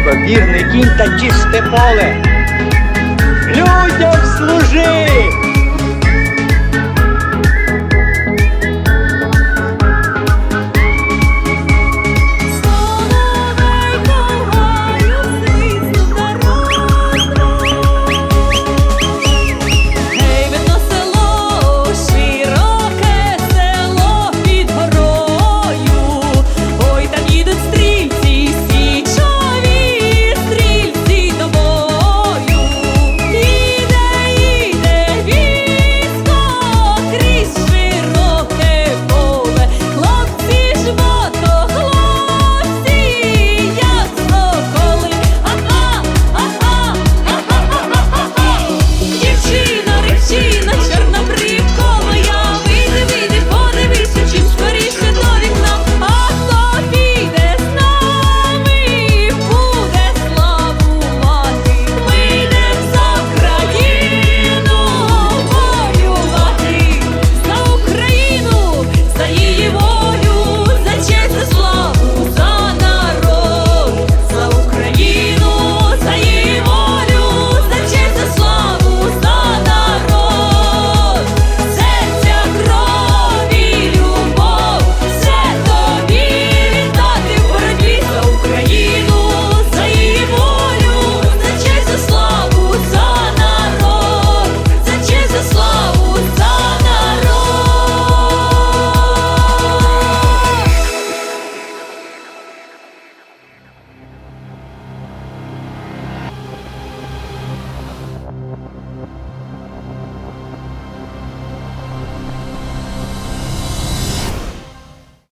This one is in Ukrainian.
дружба, вірний кінь та чисте поле. Людям служи!